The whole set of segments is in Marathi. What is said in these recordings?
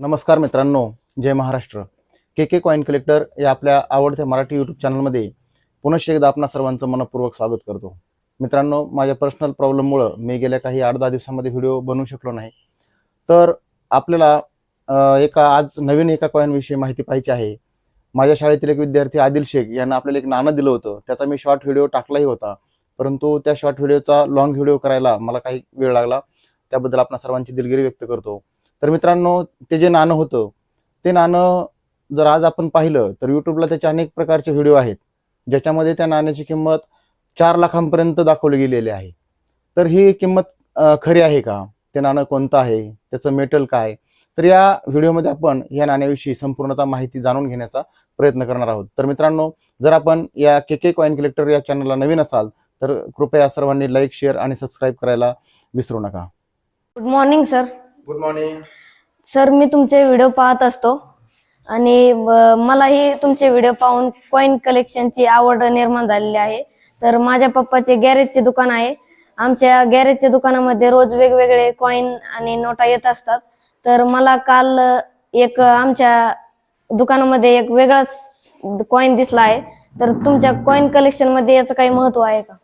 नमस्कार मित्रांनो जय Maharashtra. K K coin collector या आपल्या आवडत्या मराठी यूट्यूब चॅनलमध्ये पुनश्च एकदा आपणा सर्वांचं मनपूर्वक स्वागत करतो. मित्रांनो माझ्या पर्सनल प्रॉब्लेममुळं मी गेल्या काही आठ दहा दिवसामध्ये व्हिडिओ बनवू शकलो नाही. तर आपल्याला एका आज नवीन एका कॉईनविषयी माहिती पाहिजे आहे. माझ्या शाळेतील एक विद्यार्थी आदिल शेख यांना आपल्याला एक नाणं दिलं होतं. त्याचा मी शॉर्ट व्हिडिओ टाकलाही होता. परंतु त्या शॉर्ट व्हिडिओचा लॉंग व्हिडिओ करायला मला काही वेळ लागला. त्याबद्दल आपण सर्वांची दिलगिरी व्यक्त करतो. तर मित्रांनो ते जे नाणं होतं ते नाणं जर आज आपण पाहिलं तर यूट्यूबला त्याचे अनेक प्रकारचे व्हिडिओ आहेत ज्याच्यामध्ये त्या नाण्याची किंमत चार लाखांपर्यंत दाखवली गेलेली आहे. तर ही किंमत खरी आहे का? ते नाणं कोणतं आहे? त्याचं मेटल काय? तर या व्हिडिओमध्ये आपण या नाण्याविषयी संपूर्णतः माहिती जाणून घेण्याचा प्रयत्न करणार आहोत. तर मित्रांनो जर आपण या के के कॉईन कलेक्टर या चॅनलला नवीन असाल तर कृपया सर्वांनी लाईक शेअर आणि सबस्क्राईब करायला विसरू नका. Good morning sir good morning sir मी तुमचे व्हिडिओ पाहत असतो. आणि मलाही तुमचे व्हिडिओ पाहून कॉईन कलेक्शनची आवड निर्माण झालेली आहे. तर माझ्या पप्पाचे गॅरेजचे दुकान आहे. आमच्या गॅरेजच्या दुकानामध्ये रोज वेगवेगळे कॉईन आणि नोटा येत असतात. तर मला काल अ, एक आमच्या दुकानामध्ये एक वेगळाच कॉईन दिसला आहे. तर तुमच्या कॉईन कलेक्शनमध्ये याचं काही महत्त्व आहे का?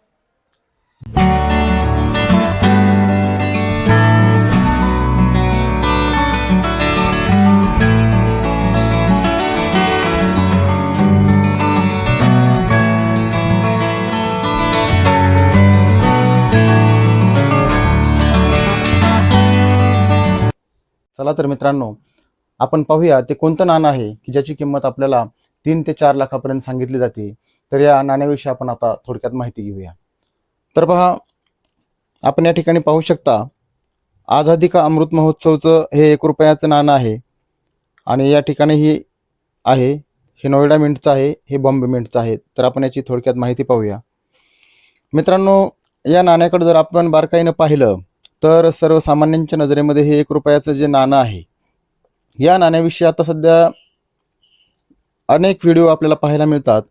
चला तर मित्रांनो आपण पाहूया ते कोणतं नाणं आहे की ज्याची किंमत आपल्याला तीन ते चार लाखापर्यंत सांगितली जाते. तर या नाण्याविषयी आपण आता थोडक्यात माहिती घेऊया. तर पहा आपण या ठिकाणी पाहू शकता आझादी का अमृत महोत्सवचं हे एक रुपयाचं नाणं आहे. आणि या ठिकाणी ही आहे हे नोएडा मिंटचं आहे हे बॉम्बे मिंटचं आहे. तर आपण याची थोडक्यात माहिती पाहूया. मित्रांनो या नाण्याकडे जर आपण बारकाईनं पाहिलं तर सर्वसामान्यांच्या नजरेमध्ये हे एक रुपयाचं जे नाणं आहे या नाण्याविषयी आता सध्या अनेक व्हिडिओ आपल्याला पाहायला मिळतात.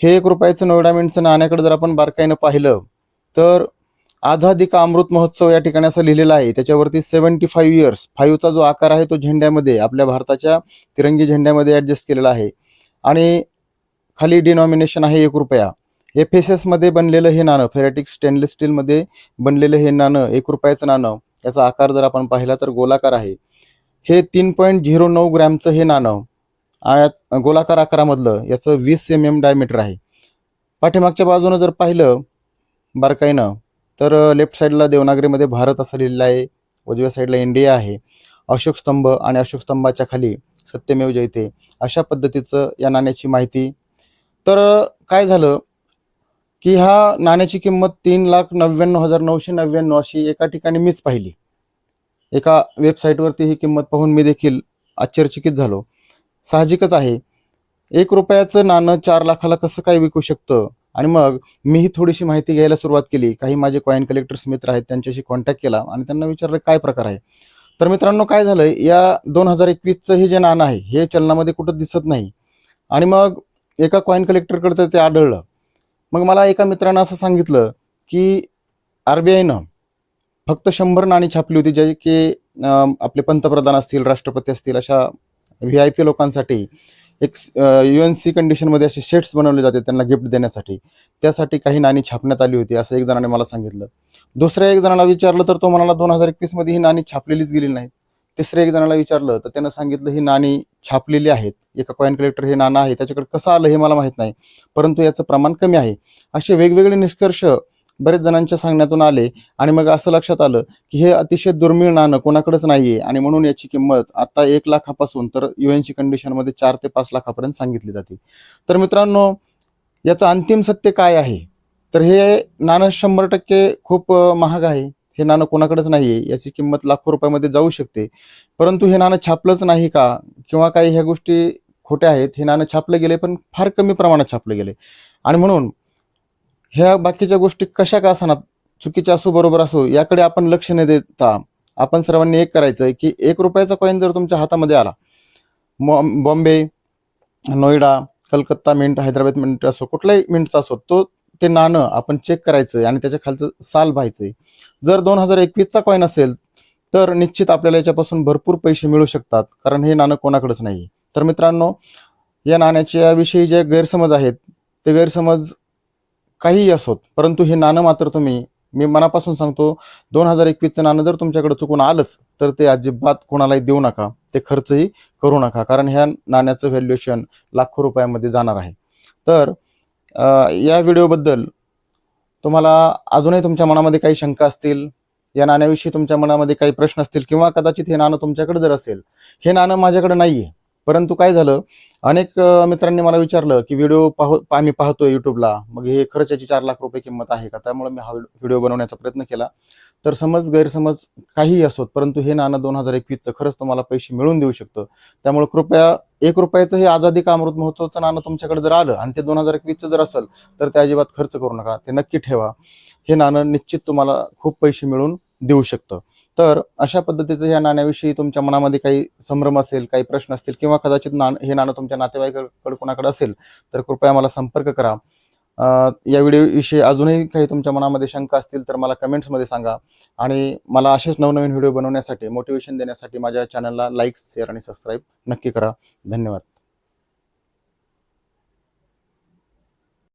हे एक रुपयाचं नोडामेंटचं नाण्याकडे जर आपण बारकाईनं पाहिलं तर आझादी का अमृत महोत्सव या ठिकाणी असं लिहिलेलं आहे त्याच्यावरती सेवन्टी फाईव्ह इयर्स फाईव्हचा जो आकार आहे तो झेंड्यामध्ये आपल्या भारताच्या तिरंगी झेंड्यामध्ये ॲडजस्ट केलेला आहे. आणि खाली डिनॉमिनेशन आहे एक रुपया. एफ एस एसमध्ये बनलेलं हे नाणं फेरॅटिक स्टेनलेस स्टीलमध्ये बनलेलं हे नाणं एक रुपयाचं नाणं याचा आकार जर आपण पाहिला तर गोलाकार आहे. हे तीन पॉईंट झिरो नऊ ग्रॅमचं हे नाणं आ- गोलाकार आकारामधलं याचं वीस एम एम डायमीटर आहे. पाठीमागच्या बाजूनं जर पाहिलं बारकाईनं तर लेफ्ट साईडला देवनागरीमध्ये भारत असं लिहिलेलं आहे उजव्या साईडला इंडिया आहे. अशोक स्तंभ आणि अशोक स्तंभाच्या खाली सत्यमेव जयते अशा पद्धतीचं या नाण्याची माहिती. तर काय झालं? की ह्या नाण्याची किंमत तीन लाख नव्याण्णव हजार नऊशे नव्याण्णव अशी एका ठिकाणी मीच पाहिली. एका वेबसाईटवरती ही किंमत पाहून मी देखील आश्चर्यचकित झालो. साहजिकच आहे. एक रुपयाचं नाणं चार लाखाला कसं काय विकू शकतं? आणि मग मीही थोडीशी माहिती घ्यायला सुरुवात केली. काही माझे कॉईन कलेक्टर्स मित्र आहेत त्यांच्याशी कॉन्टॅक्ट केला आणि त्यांना विचारलं काय प्रकार आहे? तर मित्रांनो काय झालं या दोन हजार एकवीसचं हे जे नाणं आहे हे चलनामध्ये कुठं दिसत नाही. आणि मग एका कॉईन कलेक्टरकडे ते आढळलं. मग मला एका मित्रानं असं सांगितलं की आर बी आयनं फक्त शंभर नाणी छापली होती जे की आपले पंतप्रधान असतील राष्ट्रपती असतील अशा व्ही आय पी लोकांसाठी एक यू एन सी कंडिशनमध्ये असे शेट्स बनवले जाते त्यांना गिफ्ट देण्यासाठी. त्यासाठी काही नाणी छापण्यात आली होती असं एक जणाने मला सांगितलं. दुसऱ्या एक जणाला विचारलं तर तो म्हणाला दोन हजार एकवीसमध्ये ही नाणी छापलेलीच गेली नाही तिसऱ्या एक जणाला विचारलं तर त्यानं सांगितलं ही नाणी छापलेली आहेत. एका कॉईन कलेक्टर हे नाणं आहे. त्याच्याकडे कसं आलं हे मला माहीत नाही. परंतु याचं प्रमाण कमी आहे. असे वेगवेगळे निष्कर्ष बरेच जणांच्या सांगण्यातून आले आणि मग असं लक्षात आलं की हे अतिशय दुर्मिळ नाणं कोणाकडेच नाहीये आणि म्हणून याची किंमत आता एक लाखापासून तर युएनची कंडिशनमध्ये चार ते पाच लाखापर्यंत सांगितली जाते. तर मित्रांनो याचं अंतिम सत्य काय आहे? तर हे नाणं शंभर टक्के खूप महाग आहे. हे नाणं कोणाकडेच आहे याची किंमत लाखो रुपयामध्ये जाऊ शकते. परंतु हे नाणं छापलंच नाही का? किंवा काही ह्या गोष्टी खोट्या आहेत हे नाणं छापलं गेले पण फार कमी प्रमाणात छापलं गेले. आणि म्हणून ह्या बाकीच्या गोष्टी कशा का असणार चुकीच्या असो बरोबर असो याकडे आपण लक्ष न देता आपण सर्वांनी एक करायचं की एक रुपयाचा कॉईन जर तुमच्या हातामध्ये आला बॉम्बे नोएडा कलकत्ता मिंट हैदराबाद मिंट असो कुठलाही मिंटचा असो तो ते नाणं आपण चेक करायचं आणि त्याच्या खालचं साल पाहायचंय जर दोन हजार एकवीसचा कॉईन असेल तर निश्चित आपल्याला याच्यापासून भरपूर पैसे मिळू शकतात. कारण हे नाणं कोणाकडेच नाही तर मित्रांनो या नाण्याच्या विषयी जे गैरसमज आहेत ते गैरसमज काहीही असोत परंतु हे नाणं मात्र तुम्ही मी मनापासून सांगतो दोन हजार एकवीसचं नाणं जर तुमच्याकडे चुकून आलंच तर ते अजिबात कोणालाही देऊ नका. ते खर्चही करू नका. कारण ह्या नाण्याचं व्हॅल्युएशन लाखो रुपयामध्ये जाणार आहे. तर या व्हिडिओबद्दल तुम्हाला अजूनही तुमच्या मनामध्ये काही शंका असतील या नाण्याविषयी तुमच्या मनामध्ये काही प्रश्न असतील किंवा कदाचित हे नाणं तुमच्याकडे जर असेल हे नाणं माझ्याकडे नाही आहे परंतु काय झालं अनेक मित्रांनी मला विचारलं की व्हिडिओ पाहू आम्ही पाहतोय युट्यूबला मग हे खरंच याची चार लाख रुपये किंमत आहे का? त्यामुळे मी हा व्हिडिओ बनवण्याचा प्रयत्न केला. तर समज गैरसमज काहीही असोत परंतु हे नाणं दोन हजार एकवीसचं खरंच तुम्हाला पैसे मिळवून देऊ शकतं. त्यामुळे कृपया एक रुपयाचं हे आझादी का अमृत महोत्सवचं नाणं तुमच्याकडे जर आलं आणि ते दोन हजार एकवीसचं जर असेल तर ते अजिबात खर्च करू नका. ते नक्की ठेवा. हे नाणं निश्चित तुम्हाला खूप पैसे मिळून देऊ शकतं. तर अशा पद्धतीचं या नाण्याविषयी तुमच्या मनामध्ये काही संभ्रम असेल काही प्रश्न असतील किंवा कदाचित नाण हे नाणं तुमच्या नातेवाईकाकडे कोणाकडे असेल तर कृपया मला संपर्क करा. या व्हिडिओविषयी अजूनही काही तुमच्या मनामध्ये शंका असतील तर मला कमेंट्समध्ये सांगा. आणि मला असेच नवनवीन व्हिडिओ बनवण्यासाठी मोटिवेशन देण्यासाठी माझ्या चॅनलला लाईक शेअर आणि सबस्क्राईब नक्की करा. धन्यवाद.